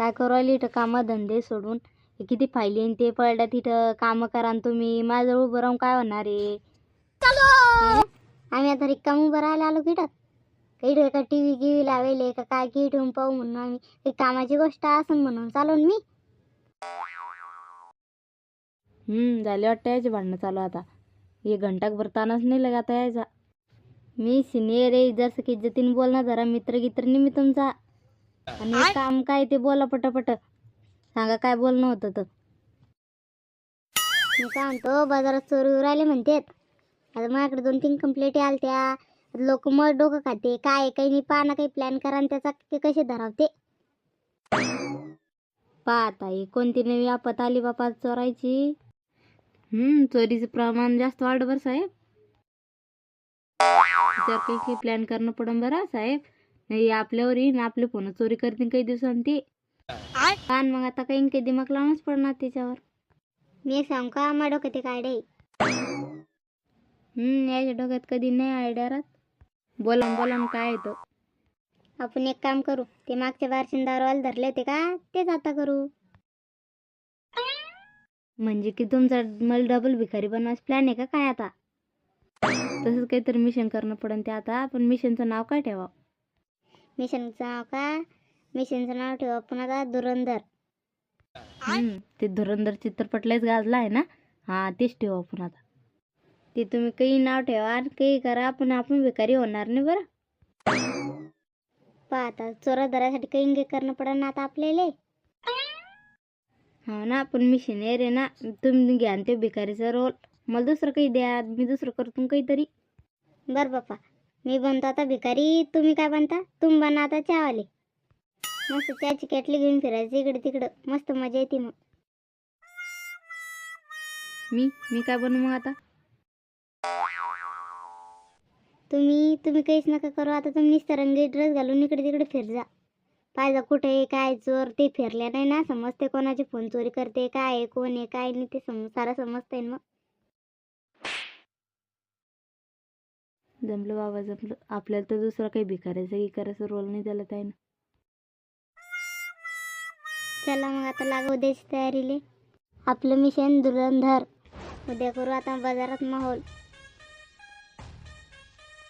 काय करू राहिली इथं कामं धंदे सोडून? हे किती फायली आणि ते पडल्या तिथं कामं करा आणि तुम्ही. माझं उभं राहून काय होणार आहे? हं? आम्ही आता रिकाम उभं राहायला आलो किटं काही का टी व्ही गिव्ही लावेले का काय की ठेवून पाहू म्हणून आम्ही. काही कामाची गोष्ट असं म्हणून. चालून मी. हम्म झाले वाटतं याचे भांडणं चालू आता. हे घंटाक तानच नाही लगा आता यायचा. मी सिनियर आहे जसं की इज्जतीने बोलणार जरा मित्र गित्र नाही मी तुमचा आणि हे काम काय ते बोला पटापट. सांगा काय बोलणं होतं तर. मी काय म्हणतो बाजारात चोरी राहिले म्हणतात. आता माझ्याकडे दोन तीन कंप्लेंटी आलत्या लोक मग डोकं खाते. काय काही नाही पहा ना काही प्लॅन करा आणि त्याचा ते कसे धरावते. पाहता ही कोणती नवी आपत आली बापा चोरायची? हम्म चोरीचं प्रमाण जास्त वाढ बरं साहेब. काही प्लॅन करणं पडन बरं साहेब. नाही आपल्यावर येईन आपले फोन चोरी करतील काही दिवसांनी. ते आणि मग आता काही काही दिमाग लावूनच पडणार त्याच्यावर मी सांग का माझ्या डोक्यात एक आयडिया आहे? हम्म याच्या डोक्यात कधी नाही आयडिया राहत. बोला न बोला न काय येतं आपण एक काम करू ते मागच्या बारशीन दारवाला धरले होते का तेच आता करू. म्हणजे की तुमचा मला डबल भिकारी बनवायचा प्लॅन आहे का काय आता? तसंच काहीतरी मिशन करणं पडेल ते आता पण मिशनचं नाव काय ठेवा मिशनचं नाव का? मिशनचं नाव ठेवा. आपण आता धुरंधर. हम्म, ते धुरंधर चित्रपट लयच गाजला आहे ना? हा तेच ठेवू आपण आता. ते तुम्ही काही नाव ठेवा आणि काही करा. पण आपण भिकारी होणार नाही बरं. पहा आता चोरा धरासाठी काही काही करणं पडेल ना आता आपल्याला. हो ना पण मी सिनियर आहे ना. तुम्ही घ्या न ते भिकारीचा रोल मला दुसरं काही द्या. मी दुसरं करतो काहीतरी. बरं बापा मी बनतो आता भिकारी. तुम्ही काय बनता? तुम्ही बना आता चहावाले. मस्त चहाची केटली घेऊन फिरायचं इकडे तिकडं. मस्त मजा येते मग. मी? मी काय बनू मग आता? तुम्ही तुम्ही काहीच नका करू. आता तुम्ही निस्तरंगी ड्रेस घालून इकडे तिकडे फिर जा पाहिजे कुठे आहे काय चोर ते फिरल्या नाही ना. समजते कोणाची फोन चोरी करते काय आहे कोण आहे काय नाही ते सम सारं समजतंय ना मग. जमलं बाबा जमलं. आपल्याला तर दुसरं काही भिकारायचं की करायचं रोल नाही त्याला काय ना चला मग आता लागू द्यायची तयारीले. आपलं मिशन धुरंधर. उद्या करू आता बाजारात माहोल.